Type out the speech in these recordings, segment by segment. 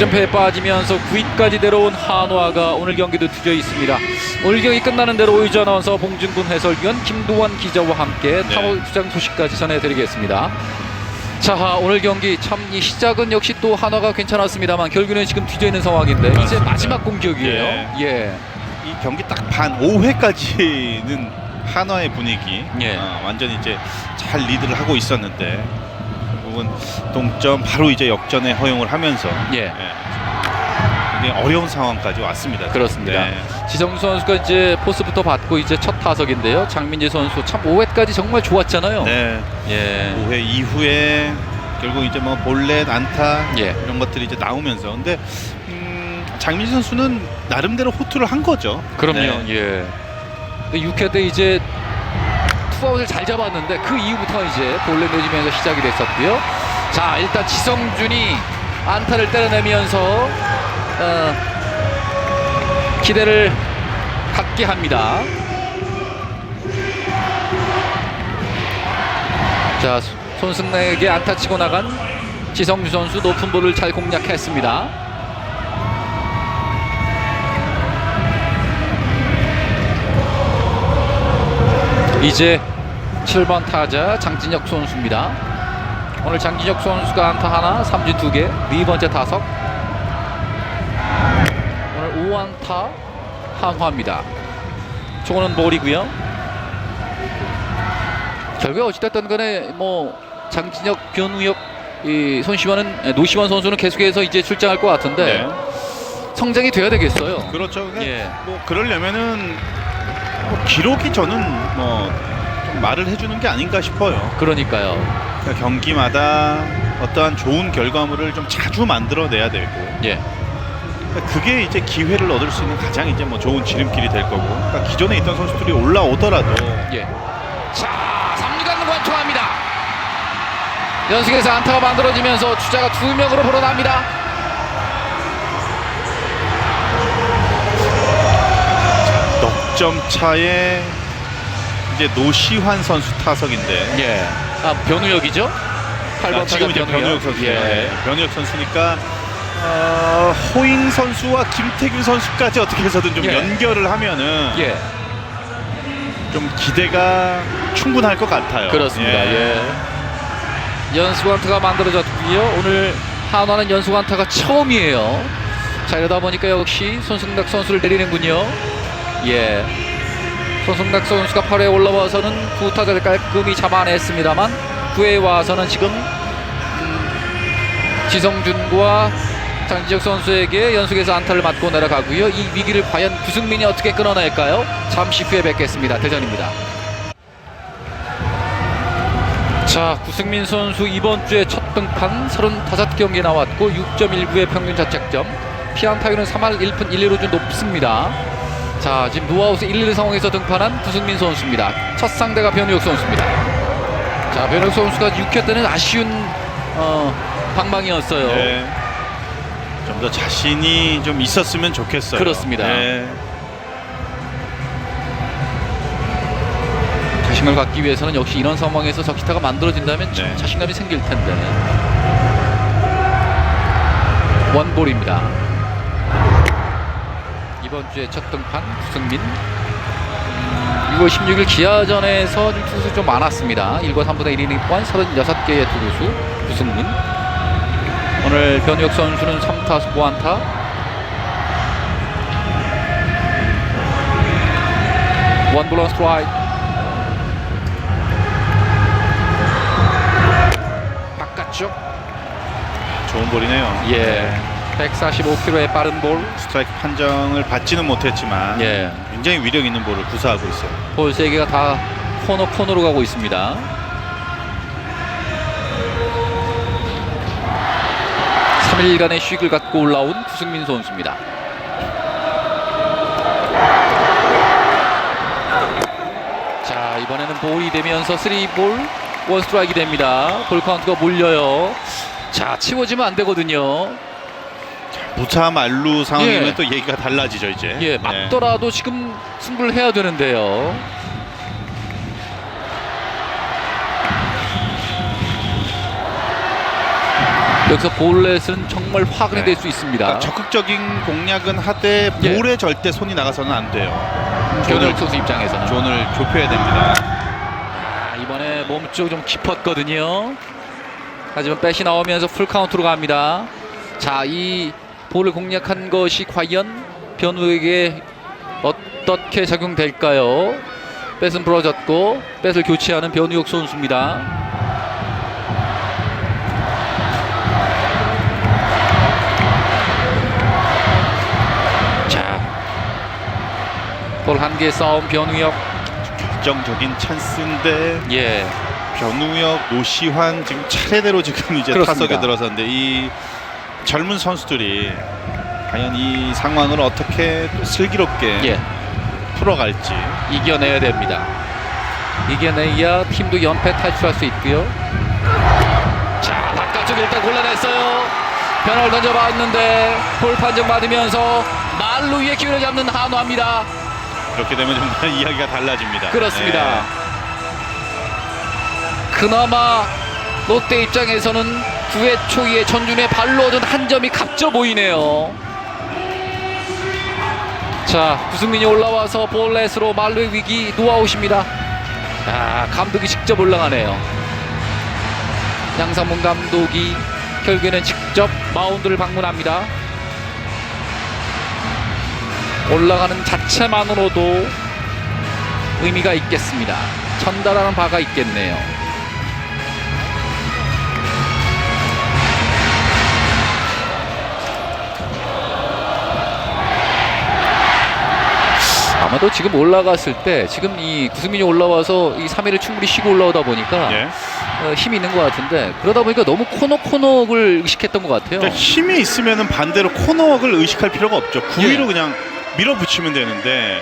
7연패에 빠지면서 9위까지 내려온 한화가 오늘 경기도 뒤져 있습니다. 오늘 경기 끝나는 대로 오유주 아나운서 봉준군 해설위원 김도환 기자와 함께 네. 타월 주장 소식까지 전해드리겠습니다. 자 오늘 경기 참 이 시작은 역시 또 한화가 괜찮았습니다만 결국에는 지금 뒤져 있는 상황인데 이제 맞습니다. 마지막 공격이에요. 예. 이 경기 딱 반 5회까지는 한화의 분위기 예. 어, 완전히 이제 잘 리드를 하고 있었는데 결국은 동점 바로 이제 역전에 허용을 하면서 예. 굉장히 어려운 상황까지 왔습니다. 그렇습니다. 네. 지성수 선수가 이제 포스부터 받고 이제 첫 타석인데요. 장민재 선수 참 5회까지 정말 좋았잖아요. 네. 예. 5회 이후에 결국 이제 뭐 볼넷 안타 예. 이런 것들이 이제 나오면서 근데 음, 장민 선수는 나름대로 호투를 한 거죠. 그럼요. 네. 예. 6회 때 이제 투아웃을 잘 잡았는데 그 이후부터 이제 볼넷 내주면서 시작이 됐었고요. 자, 일단 지성준이 안타를 때려내면서 어, 기대를 갖게 합니다. 자, 손승락에게 안타 치고 나간 지성준 선수 높은 볼을 잘 공략했습니다. 이제 7번 타자 장진혁 선수입니다. 오늘 장진혁 선수가 안타 하나, 삼진 두 개, 네 번째 타석. 오늘 5안타 한화입니다. 초구는 볼이고요. 결국 어찌됐든 간에 뭐 장진혁, 변우혁, 이 손시원은 노시원 선수는 계속해서 이제 출장할 것 같은데 네. 성장이 돼야 되겠어요. 그렇죠. 그러니까 예. 뭐 그러려면은 뭐 기록이 저는 뭐좀 말을 해주는 게 아닌가 싶어요. 그러니까요. 그러니까 경기마다 어떠한 좋은 결과물을 좀 자주 만들어내야 되고 예. 그러니까 그게 이제 기회를 얻을 수 있는 가장 이제 뭐 좋은 지름길이 될 거고 그러니까 기존에 있던 선수들이 올라오더라도 예. 자, 3루간 원투합니다. 연승에서 안타가 만들어지면서 주자가 두 명으로 불어납니다. 넉점 차에 이제 노시환 선수 타석인데 예. 아, 변우혁이죠? 8번 아, 지금 이제 변우혁 선수 예. 예. 변우혁 선수니까 어, 호잉 선수와 김태균 선수까지 어떻게 해서든 좀 예. 연결을 하면은 예. 좀 기대가 충분할 것 같아요. 그렇습니다. 예. 연수 안타가 만들어졌고요. 오늘 한화는 연수 안타가 처음이에요. 자, 이러다 보니까 역시 손승락 선수를 내리는군요. 예. 손승락 선수가 8회에 올라와서는 두 타자를 깔끔히 잡아냈습니다만 9회에 와서는 지금 음, 지성준과 장지혁 선수에게 연속해서 안타를 맞고 내려가고요. 이 위기를 과연 구승민이 어떻게 끊어낼까요? 잠시 후에 뵙겠습니다. 대전입니다. 자, 구승민 선수 이번 주에 첫 등판 35경기 나왔고 6.19의 평균 자책점. 피안타율은 3할 1푼 1리로 좀 높습니다. 자, 지금 노아웃 1, 1 상황에서 등판한 구승민 선수입니다. 첫 상대가 변우혁 선수입니다. 자, 변우혁 선수가 6회 때는 아쉬운 어, 방망이었어요. 예. 좀더 자신이 좀 있었으면 좋겠어요. 그렇습니다. 예. 자신을 갖기 위해서는 역시 이런 상황에서 적기타가 만들어진다면 참 네. 자신감이 생길 텐데. 원볼입니다. 이번 주에 첫 등판 구승민. 음, 6월 16일 기아전에서 좀 투수 좀 많았습니다. 1과 3분의 1이닝 동안 36개의 투수 구승민. 오늘 변혁 선수는 3타수 무안타. 원볼 원 스트라이크. 바깥쪽. 좋은 볼이네요. 예. 145km의 빠른 볼. 스트라이크 판정을 받지는 못했지만 예. 굉장히 위력 있는 볼을 구사하고 있어요. 볼 세 개가 다 코너 코너로 가고 있습니다. 삼일간의 쉼을 갖고 올라온 구승민 선수입니다. 자 이번에는 볼이 되면서 쓰리 볼 원스트라이크 됩니다. 볼 카운트가 몰려요. 자 치워지면 안 되거든요. 무사 만루 상황이면 예. 또 얘기가 달라지죠 이제. 예, 맞더라도 지금 승부를 해야 되는데요. 여기서 볼넷은 정말 화근이 네. 될 수 있습니다. 그러니까 적극적인 공략은 하되 예. 볼에 절대 손이 나가서는 안 돼요. 조늘 존을 선수 입장에서는 존을 좁혀야 됩니다. 아, 이번에 몸쪽 좀 깊었거든요. 하지만 백이 나오면서 풀 카운트로 갑니다. 자, 이 볼을 공략한 것이 과연 변우에게 어떻게 작용될까요? 백은 부러졌고 백을 교체하는 변우혁 선수입니다. 자, 볼 한 개 싸움 변우혁. 결정적인 찬스인데 예. 변우혁, 노시환 지금 차례대로 지금 이제 그렇습니다. 타석에 들어섰는데 이 젊은 선수들이 과연 이 상황을 어떻게 또 슬기롭게 예. 풀어갈지 이겨내야 됩니다. 이겨내야 팀도 연패 탈출할 수 있고요. 자 바깥쪽 일단 골라냈어요. 변화를 던져봤는데 볼 판정 받으면서 말루 위에 기회를 잡는 한화입니다. 그렇게 되면 정말 이야기가 달라집니다. 그렇습니다. 네. 그나마 롯데 입장에서는 9회 초에 전준의 발로 얻은 한 점이 값져 보이네요. 자, 구승민이 올라와서 볼넷으로 말루의 위기 노아웃입니다. 아, 감독이 직접 올라가네요. 양상문 감독이 결국에는 직접 마운드를 방문합니다. 올라가는 자체만으로도 의미가 있겠습니다. 전달하는 바가 있겠네요. 아마도 지금 올라갔을 때 지금 이 구승민이 올라와서 이 3위를 충분히 쉬고 올라오다 보니까 예. 어, 힘이 있는 것 같은데 그러다 보니까 너무 코너 코너를 의식했던 것 같아요. 그러니까 힘이 있으면은 반대로 코너웍을 의식할 필요가 없죠. 구위로 예. 그냥 밀어붙이면 되는데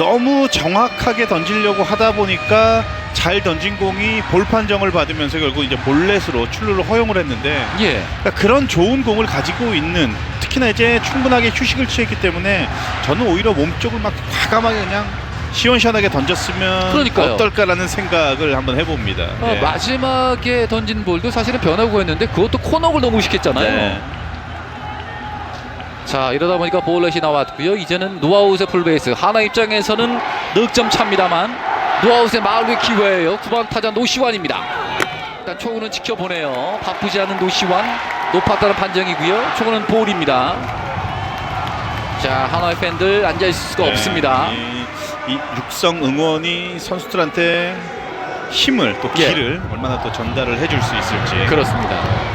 너무 정확하게 던지려고 하다 보니까 잘 던진 공이 볼 판정을 받으면서 결국 이제 볼넷으로 출루를 허용을 했는데 예. 그러니까 그런 좋은 공을 가지고 있는 특히나 이제 충분하게 휴식을 취했기 때문에 저는 오히려 몸 쪽을 막 과감하게 그냥 시원시원하게 던졌으면 그러니까요. 어떨까라는 생각을 한번 해봅니다. 어, 예. 마지막에 던진 볼도 사실은 변화구였는데 그것도 코너를 너무 의식했잖아요. 네. 자 이러다 보니까 볼넷이 나왔고요. 이제는 노아웃의 풀베이스. 하나 입장에서는 넉점 차입니다만 노아웃의 마을의 기회예요. 9번 타자 노시환입니다. 일단 초구는 지켜보네요. 바쁘지 않은 노시환 높았다는 판정이고요. 초구는 볼입니다. 자 하나의 팬들 앉아 있을 수가 네, 없습니다. 이, 이 육성 응원이 선수들한테 힘을 또 예. 기를 얼마나 또 전달을 해줄 수 있을지. 그렇습니다.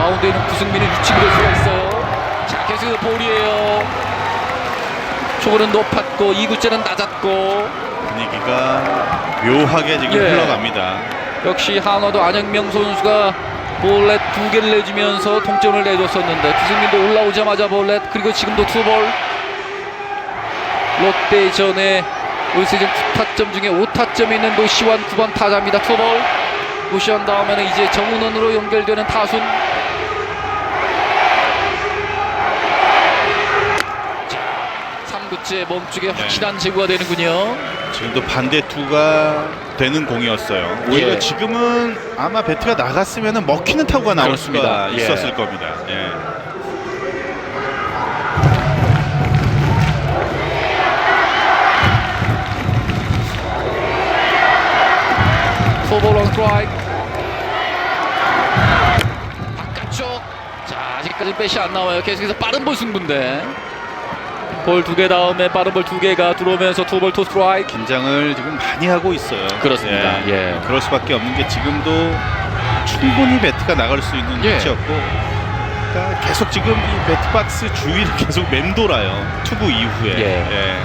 마운드에 있는 구승민을 유치기 될 수가 있어요. 자, 계속 볼이에요. 초구는 높았고 2구째는 낮았고 분위기가 묘하게 지금 예. 흘러갑니다. 역시 한화도 안영명 선수가 볼넷 두 개를 내주면서 동점을 내줬었는데 구승민도 올라오자마자 볼넷 그리고 지금도 투볼 롯데전에 올 시즌 9타점 중에 5타점이 있는 노시환 9번 타자입니다 투볼 노시환 다음에는 이제 정은원으로 연결되는 타순 자 3구째 몸쪽에 확실한 제구가 되는군요 지금도 반대 투가 되는 공이었어요. 오히려 예. 지금은 아마 배트가 나갔으면 먹히는 타구가 나올 그렇습니다. 수가 예. 있었을 겁니다. 예. 투볼 온 스트라이크 바깥쪽 자 아직까지 빼시 안 나와요 계속해서 빠른 볼 승부인데 볼 두 개 다음에 빠른 볼 두 개가 들어오면서 투볼 투 스트라이크 긴장을 지금 많이 하고 있어요. 그렇습니다. 예. 그럴 수밖에 없는 게 지금도 충분히 배트가 나갈 수 있는 예. 위치였고 그러니까 계속 지금 이 배트박스 주위를 계속 맴돌아요. 투구 이후에 예. 예.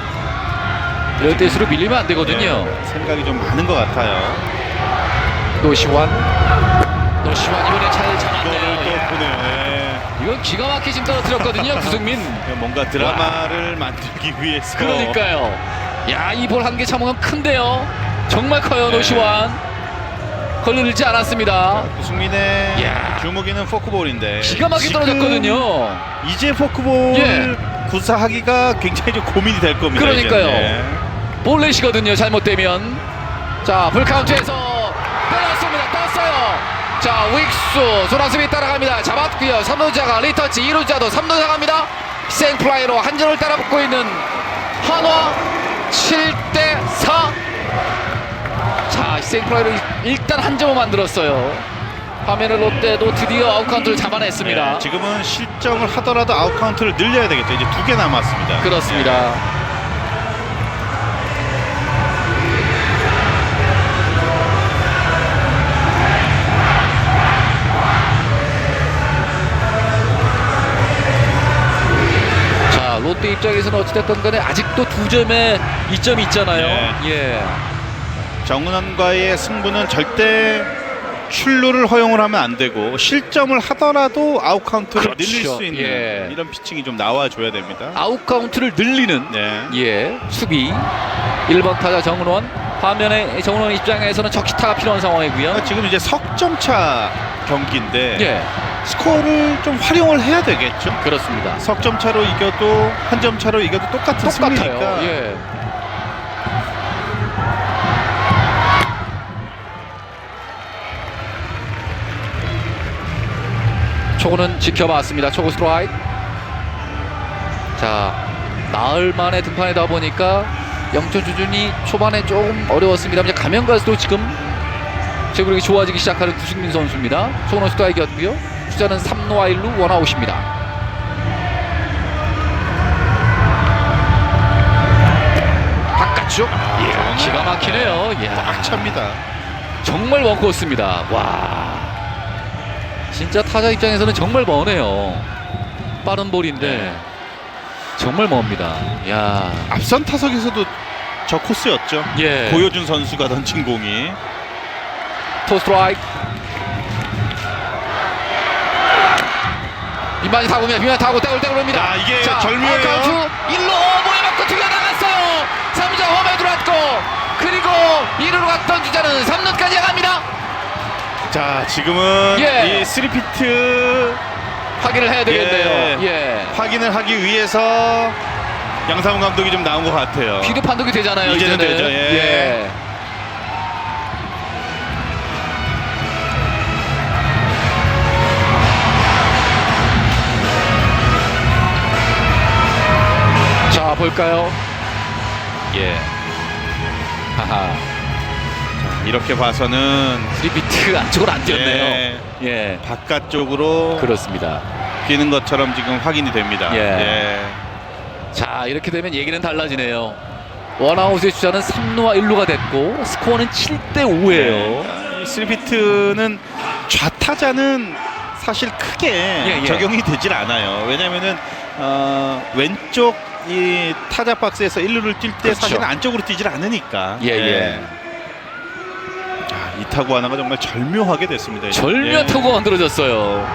이럴 때일수록 밀리면 안 되거든요 예. 생각이 좀 많은 것 같아요. 노시환 노시환 이번에 잘 이거를 잡았네요 또 보네요. 예. 이건 기가 막히게 지금 떨어뜨렸거든요 구승민 뭔가 드라마를 만들기 위해서 그러니까요 야 이 볼 한 개 참으면 큰데요 정말 커요 네. 노시환 걸리지 않았습니다 구승민의 야. 주무기는 포크볼인데 기가 막히게 떨어졌거든요 이제 포크볼 예. 구사하기가 굉장히 좀 고민이 될 겁니다. 그러니까요. 이제는. 예. 볼넷이거든요 잘못되면 자 풀카운트에서 자 윅수 손아섭이 따라갑니다. 잡았고요. 3루자가 리터치 2루자도 3루 나갑니다. 생플라이로 한 점을 따라붙고 있는 한화 7대4 자 생플라이로 일단 한 점을 만들었어요. 화면을 롯데도 드디어 아웃카운트를 잡아냈습니다. 네, 지금은 실점을 하더라도 아웃 카운트를 늘려야 되겠죠. 이제 두 개 남았습니다. 그렇습니다. 자 롯데 입장에서는 어찌됐든 간에 아직도 두 점의 이점이 있잖아요 예. 네. 정은원과의 승부는 절대 출루를 허용을 하면 안 되고 실점을 하더라도 아웃 카운트를 그렇죠. 늘릴 수 있는 예. 이런 피칭이 좀 나와줘야 됩니다. 아웃 카운트를 늘리는 네. 예 수비 1번 타자 정은원 화면에 정은원 입장에서는 적시타가 필요한 상황이고요 지금 이제 석점차 경기인데 예 스코어를 좀 활용을 해야 되겠죠. 그렇습니다 석점 차로 이겨도 한 점 차로 이겨도 똑같은 똑같아요 승리니까 예 초구는 지켜봤습니다. 초구 스트라이크. 자, 나흘 만에 등판이다 보니까 영천 주준이 초반에 조금 어려웠습니다. 이제 가면 갈수록 지금 제구력이 좋아지기 시작하는 구승민 선수입니다. 초구는 스트라이크였고요. 주자는 3루와 1루 원아웃입니다. 바깥쪽. 예, 기가 막히네요. 예. 꽉 찹니다. 정말 원코스입니다. 와. 진짜 타자 입장에서는 정말 머네요. 빠른 볼인데 네. 정말 멉니다. 야. 앞선 타석에서도 저 코스였죠. 예. 고효준 선수가 던진 공이 토스트라이크. 빈만이 타고입니다. 빈만이 타고 떼굴 떼굴입니다. 아, 이게 절묘해요. 아웃카운트 1루 오버에 맞고 튀어나갔어요. 3자 홈에 들어왔고 그리고 2루로 갔던 주자는 3루까지 나갑니다. 자 지금은 예. 이 3피트 확인을 해야 되겠네요. 예. 확인을 하기 위해서 양상훈 감독이 좀 나온 것 같아요. 비디오 판독이 되잖아요. 이제는 이제는, 되죠, 예. 자 볼까요? 예. 하하. 자, 이렇게 봐서는 3비트 안쪽으로 안 뛰었네요. 예, 예. 바깥쪽으로 그렇습니다. 뛰는 것처럼 지금 확인이 됩니다. 예. 자 이렇게 되면 얘기는 달라지네요. 원아웃의 주자는 3루와 1루가 됐고 스코어는 7대 5예요. 이 3피트는 좌타자는 사실 크게 예, 예. 적용이 되질 않아요. 왜냐면은 어, 왼쪽 이 타자 박스에서 1루를 뛸 때 그렇죠. 사실은 안쪽으로 뛰질 않으니까. 예, 예. 아, 이 타구 하나가 정말 절묘하게 됐습니다. 이제. 절묘 예. 타구가 만들어졌어요.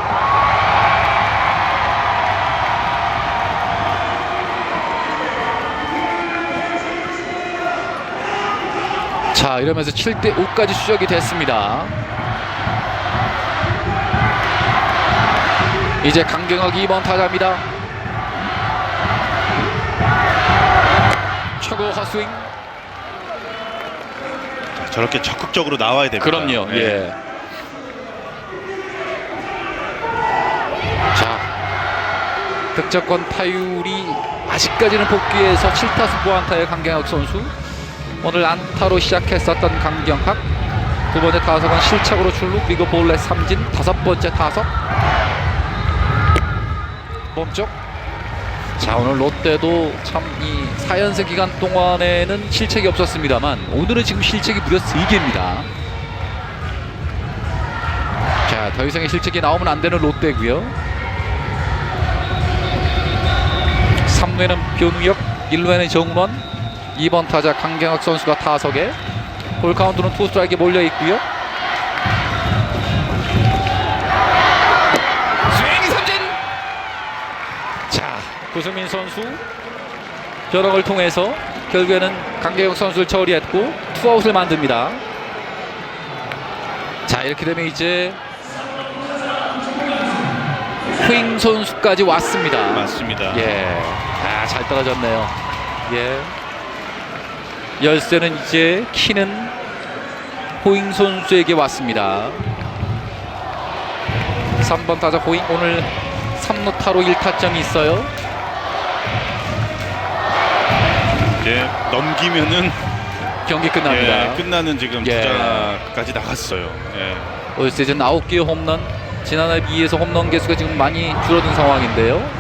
자 이러면서 7대 5까지 추적이 됐습니다. 이제 강경혁 2번 타자입니다. 초구 헛스윙. 저렇게 적극적으로 나와야 됩니다. 그럼요. 예. 자, 득점권 타율이 아직까지는 복귀해서 7타수 무안타의 강경학 선수. 오늘 안타로 시작했었던 강경학. 두 번째 타석은 실책으로 출루 그리고 볼넷 삼진 다섯 번째 타석 몸쪽 자 오늘 롯데도 참 이 4연승 기간 동안에는 실책이 없었습니다만 오늘은 지금 실책이 무려 3개입니다. 자 더 이상의 실책이 나오면 안 되는 롯데고요. 3루에는 변우혁 1루에는 정운원 2번 타자 강경학 선수가 타석에 볼 카운트는 투 스트라이크에 몰려 있고요 스윙 삼진 자 구승민 선수 저력을 통해서 결국에는 강계영 선수를 처리했고 투아웃을 만듭니다. 자 이렇게 되면 이제 후잉 선수까지 왔습니다. 맞습니다. 예, 아 잘 떨어졌네요. 예, 열쇠는 이제 키는 호잉 선수에게 왔습니다. 3번 타자 호잉 오늘 3루타로 1타점이 있어요. 이제 넘기면은 경기 끝납니다. 예, 끝나는 지금 예. 주자까지 나갔어요. 예. 올 시즌 9개의 홈런 지난해 비해서 홈런 개수가 지금 많이 줄어든 상황인데요.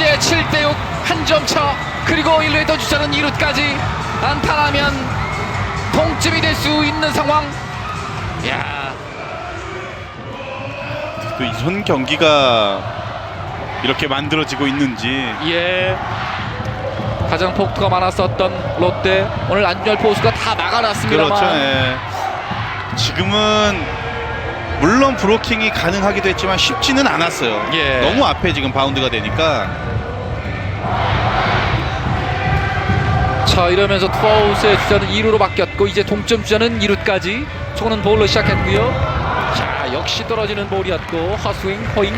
이 시에 7대6 한 점 차 그리고 1루에 떠주자는 2루까지 안타나면 동점이 될 수 있는 상황 야 또 이런 경기가 이렇게 만들어지고 있는지 예. 가장 폭투가 많았었던 롯데 오늘 안준열 포수가 다 막아놨습니다만 그렇죠. 예. 지금은 물론 브로킹이 가능하기도 했지만 쉽지는 않았어요. 예. 너무 앞에 지금 바운드가 되니까 자 이러면서 투아웃의 주자는 2루로 바뀌었고 이제 동점 주자는 2루까지 초구는 볼로 시작했고요 자 역시 떨어지는 볼이었고 헛스윙 호잉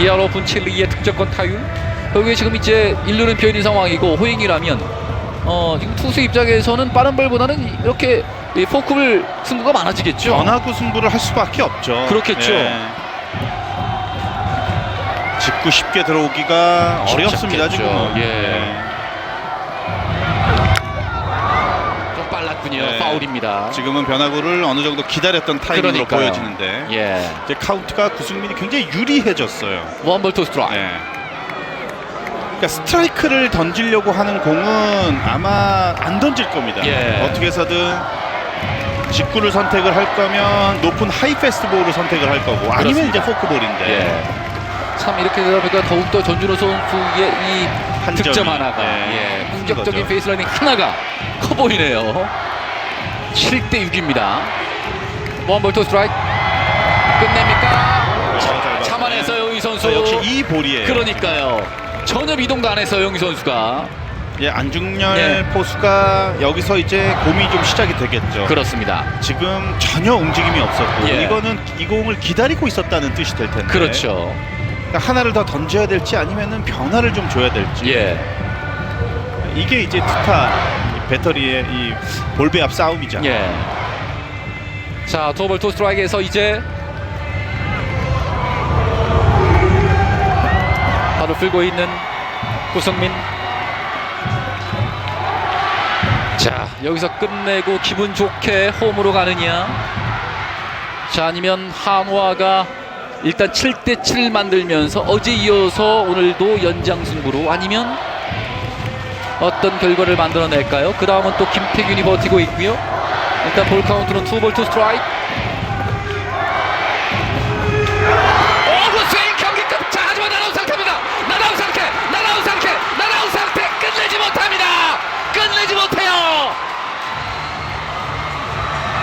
이할 오픈 7루의 득점권 타율 여기 지금 이제 1루는 비어있는 상황이고 호잉이라면 어 지금 투수 입장에서는 빠른 볼보다는 이렇게 이 포크볼 승부가 많아지겠죠 변화구 승부를 할 수밖에 없죠. 그렇겠죠. 예. 직구 쉽게 들어오기가 쉽지 어렵습니다 않겠죠. 지금은. 예. 좀 빨랐군요 네. 파울입니다 지금은 변화구를 어느 정도 기다렸던 타이밍으로 그러니까요. 보여지는데 예 이제 카운트가 구승민이 굉장히 유리해졌어요. 원볼 투 스트라이크 예. 그러니까 스트라이크를 던지려고 하는 공은 아마 안 던질 겁니다. 예. 어떻게 해서든 직구를 선택을 할 거면 높은 하이 패스트볼을 선택을 할 거고 아니면 그렇습니다. 이제 포크볼인데 예. 참 이렇게 되다 보니까 더욱더 전준호 선수의 이한 득점 하나가 예, 예, 큰 공격적인 거죠. 페이스라이닝 하나가 커 보이네요 7대 6입니다 원볼 투 스트라이크 끝냅니까? 잘 봤어요. 참아냈어요 이 선수 아, 역시 이 볼이에요. 그러니까요 전혀 미동도 안 했어요 이 선수가 예, 안중열 예. 포수가 여기서 이제 고민이 좀 시작이 되겠죠. 그렇습니다 지금 전혀 움직임이 없었고 예. 이거는 이 공을 기다리고 있었다는 뜻이 될 텐데. 그렇죠 그러니까 하나를 더 던져야 될지 아니면은 변화를 좀 줘야 될지. 예 이게 이제 투타 이 배터리의 이 볼배합 싸움이죠. 예. 자, 투볼 투 스트라이크에서 이제 바로 풀고 있는 구성민. 자, 여기서 끝내고 기분 좋게 홈으로 가느냐? 자, 아니면 한화가 일단 7대 7 만들면서 어제 이어서 오늘도 연장 승부로 아니면 어떤 결과를 만들어낼까요? 그 다음은 또 김태균이 버티고 있고요. 일단 볼 카운트는 투볼 투 스트라이크. 오구 스윙 경기 끝. 자 하지만 나나우 상태입니다. 나나우 상태. 나나우 상태. 나나우 상태. 끝내지 못합니다. 끝내지 못해요.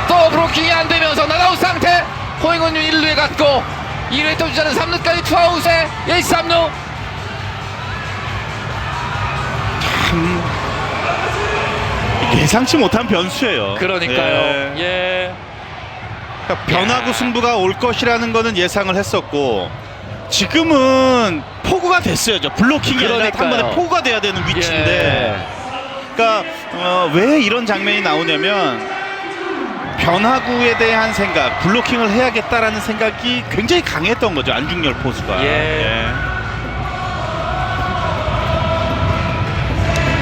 또 브로킹이 안 되면서 나나우 상태. 호잉은유 1루에 갔고 2루에 또 주자는 3루까지 투아웃에 1, 3루. 예상치 못한 변수예요. 그러니까요. 예. 예. 그러니까 변화구 승부가 올 것이라는 거는 예상을 했었고 지금은 포구가 됐어요. 저 블로킹이 아니라 한 그러니까요. 번에 포구가 돼야 되는 위치인데 예. 그러니까 어, 왜 이런 장면이 나오냐면 변화구에 대한 생각, 블로킹을 해야겠다라는 생각이 굉장히 강했던 거죠 안중열 포수가. 예.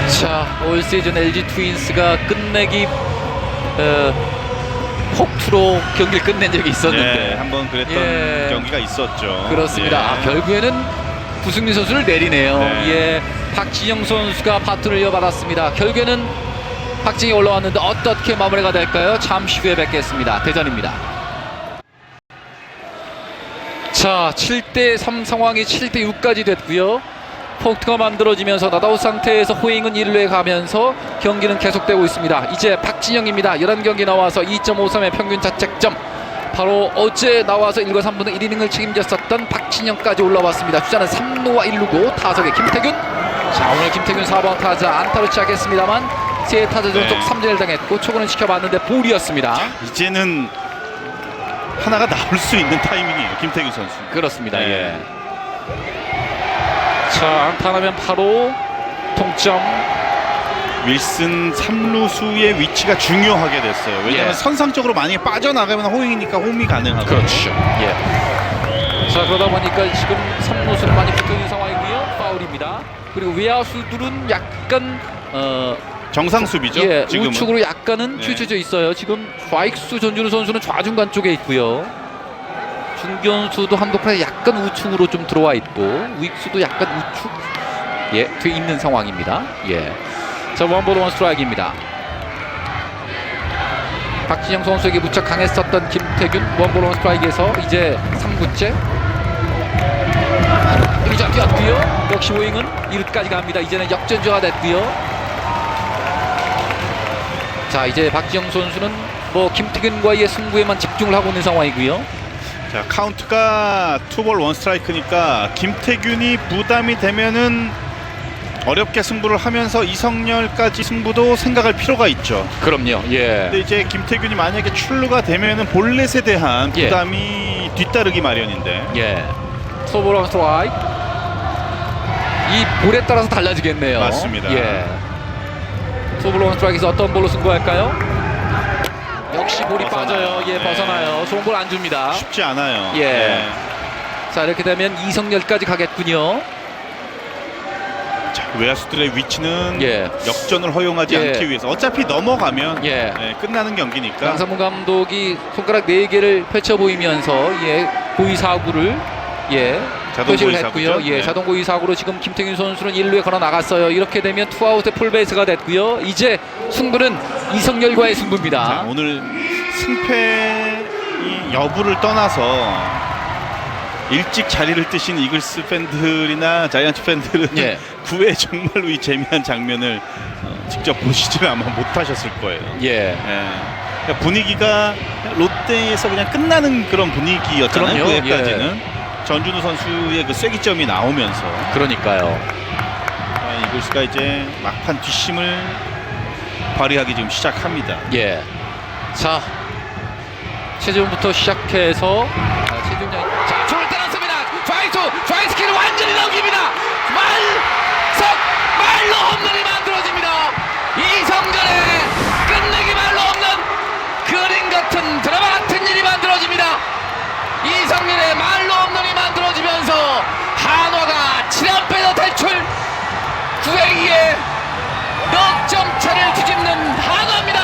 자, 올 시즌 LG 트윈스가 끝내기 어, 폭투로 경기를 끝낸 적이 예, 있었는데 한번 그랬던 예. 경기가 있었죠. 그렇습니다. 예. 아, 결국에는 구승민 선수를 내리네요. 네. 예, 박진영 선수가 파투를 이어받았습니다. 결국에는 박진이 올라왔는데 어떻게 마무리가 될까요? 잠시 후에 뵙겠습니다. 대전입니다. 자, 7대 3 상황이 7대 6까지 됐고요. 폭투가 만들어지면서 나다웃 상태에서 호잉은 1루에 가면서 경기는 계속되고 있습니다. 이제 박진영입니다. 11경기 나와서 2.53의 평균 자책점 바로 어제 나와서 1과 3분의 1이닝을 책임졌었던 박진영까지 올라왔습니다. 주자는 3루와 1루고 타석의 김태균. 자 오늘 김태균 4번 타자 안타로 시작했습니다만 세 타자 네. 전속 3진을 당했고 초구는 지켜봤는데 볼이었습니다. 이제는 하나가 나올 수 있는 타이밍이에요. 김태균 선수. 그렇습니다. 네. 예. 자 안타 나면 바로 동점. 윌슨 3루수의 위치가 중요하게 됐어요. 왜냐하면 예. 선상적으로 만약에 빠져나가면 호잉이니까 홈이 가능하고. 그렇죠. 예. 자 그러다 보니까 지금 3루수는 많이 붙어 있는 상황이고요. 파울입니다. 그리고 외야수들은 약간 어 정상 수비죠. 예, 지금은. 우측으로 약간은 네. 휘쳐져 있어요. 지금 좌익수 전준우 선수는 좌중간 쪽에 있고요. 중견수도 한도판에 약간 우측으로 좀 들어와 있고 우익수도 약간 우측 예, 돼 있는 상황입니다. 예. 자, 원볼 원 스트라이크입니다. 박진영 선수에게 무척 강했었던 김태균 원볼 원 스트라이크에서 이제 3구째 이자 뛰었고요. 역시 오잉은 1루까지 갑니다. 이제는 역전주가 됐고요. 자 이제 박지영 선수는 뭐 김태균과의 승부에만 집중을 하고 있는 상황이고요. 자 카운트가 투볼 원 스트라이크니까 김태균이 부담이 되면은 어렵게 승부를 하면서 이성열까지 승부도 생각할 필요가 있죠. 그럼요. 예. 근데 이제 김태균이 만약에 출루가 되면은 볼넷에 대한 예. 부담이 뒤따르기 마련인데 예. 소보런 스트라이크. 이 볼에 따라서 달라지겠네요. 맞습니다. 예. 소보런 스트라이크에서 어떤 볼로 승부할까요? 역시 볼이 벗어나요. 빠져요. 예, 네. 벗어나요. 좋은 볼 안 줍니다. 쉽지 않아요. 예. 네. 자 이렇게 되면 이성열까지 가겠군요. 자, 외야수들의 위치는 예. 역전을 허용하지 예. 않기 위해서 어차피 넘어가면 예. 예, 끝나는 경기니까 양상문 감독이 손가락 네 개를 펼쳐 보이면서 예 고의 사구를 예 표시를 했고요. 예 네. 자동 고의 사구로 지금 김태균 선수는 1루에 걸어 나갔어요. 이렇게 되면 투아웃의 풀베이스가 됐고요. 이제 승부는 이성열과의 자, 승부입니다. 오늘 승패 이 여부를 떠나서 일찍 자리를 뜨신 이글스 팬들이나 자이언츠 팬들은 예. 9회 정말로 이 재미난 장면을 어, 직접 보시지는 아마 못하셨을 거예요. 예. 예. 그러니까 분위기가 롯데에서 그냥 끝나는 그런 분위기였잖아요. 그럼요. 예. 9회까지는 전준우 선수의 그 쐐기점이 나오면서 그러니까요. 아, 이글스가 이제 막판 뒷심을 발휘하기 지금 시작합니다. 예. 자 최지훈부터 시작해서 자, 최지훈이 자 초를 때렸습니다. 좌익수 좌익스키를 완전히 넘깁니다. 말석 말로 홈런이 만들어집니다. 이성전의 끝내기 말로 없는 그림 같은 드라마 같은 7연패에서 탈출 9회 2에 넉 점 차를 뒤집는 한화입니다.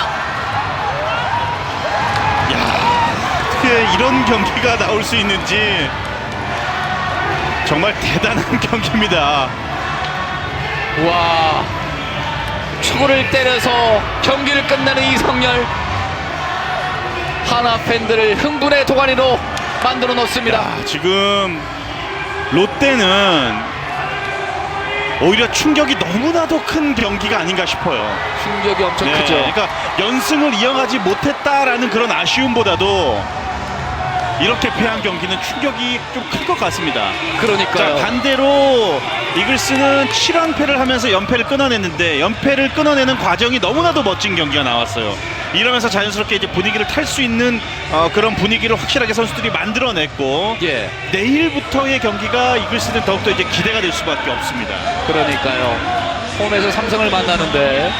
어떻게 이런 경기가 나올 수 있는지 정말 대단한 경기입니다. 와 초구를 때려서 경기를 끝내는 이성열 하나 팬들을 흥분의 도가니로 만들어 놓습니다. 야, 지금 롯데는 오히려 충격이 너무나도 큰 경기가 아닌가 싶어요. 충격이 엄청 네, 크죠. 그러니까 연승을 이어가지 못했다라는 그런 아쉬움보다도 이렇게 패한 경기는 충격이 좀 클 것 같습니다. 자, 그러니까요. 반대로 이글스는 7연패를 하면서 연패를 끊어냈는데 연패를 끊어내는 과정이 너무나도 멋진 경기가 나왔어요. 이러면서 자연스럽게 이제 분위기를 탈 수 있는 어, 그런 분위기를 확실하게 선수들이 만들어냈고 예, 내일부터의 경기가 이글스는 더욱더 이제 기대가 될 수밖에 없습니다. 그러니까요. 홈에서 삼성을 만나는데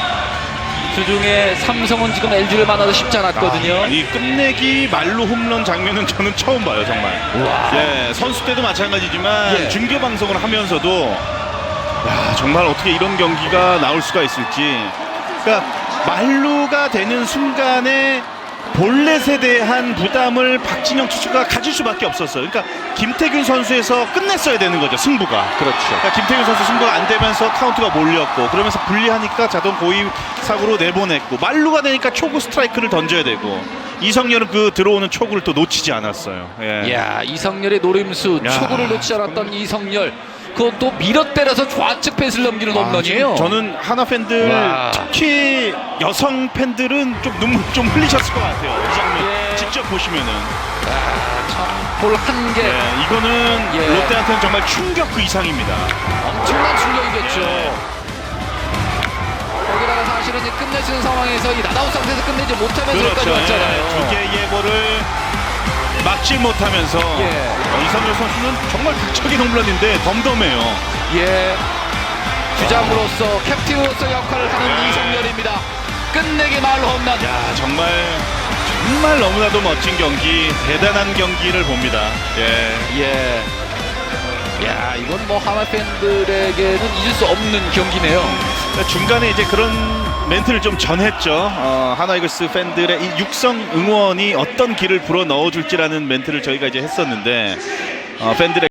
주중에 삼성은 지금 LG를 만나서 쉽지 않았거든요. 아, 이 끝내기 말로 홈런 장면은 저는 처음 봐요, 정말. 와. 예, 선수 때도 마찬가지지만 예. 중계 방송을 하면서도 야, 정말 어떻게 이런 경기가 나올 수가 있을지. 그러니까 말루가 되는 순간에 볼넷에 대한 부담을 박진영 투수가 가질 수밖에 없었어요. 그러니까 김태균 선수에서 끝냈어야 되는 거죠, 승부가. 그렇죠. 그러니까 김태균 선수 승부가 안 되면서 카운트가 몰렸고 그러면서 불리하니까 자동 고의 사고로 내보냈고 말루가 되니까 초구 스트라이크를 던져야 되고 이성열은 그 들어오는 초구를 또 놓치지 않았어요. 예. 이야 이성열의 노림수 야. 초구를 놓지 않았던 이성열 그것도 밀어 때려서 좌측 펜스를 넘기는 아, 홈런이에요. 저는 하나 팬들 와. 특히 여성 팬들은 좀 눈물 좀 흘리셨을 것 같아요. 이 장면. 예. 지- 직접 보시면은 볼한 개. 네, 이거는 예. 롯데한테는 정말 충격 그 이상입니다. 엄청난 충격이겠죠. 예. 거기다가 사실은 이 끝내주는 상황에서 이 나다우 상태에서 끝내지 못하면서 여기까지 그렇죠. 왔잖아요. 예, 두 개의 볼을 막지 못하면서 예. 어, 이성열 선수는 정말 극적인 홈런인데 덤덤해요. 예. 주장으로서 캡틴으로서 역할을 하는 예. 이성열입니다. 끝내기 말 홈런. 야 정말 정말 너무나도 멋진 경기, 대단한 경기를 봅니다. 예. 예. 야, 이건 뭐 하나 팬들에게는 잊을 수 없는 경기네요. 중간에 이제 그런 멘트를 좀 전했죠. 어, 하나이글스 팬들의 이 육성 응원이 어떤 길을 불어 넣어줄지라는 멘트를 저희가 이제 했었는데 어, 팬들의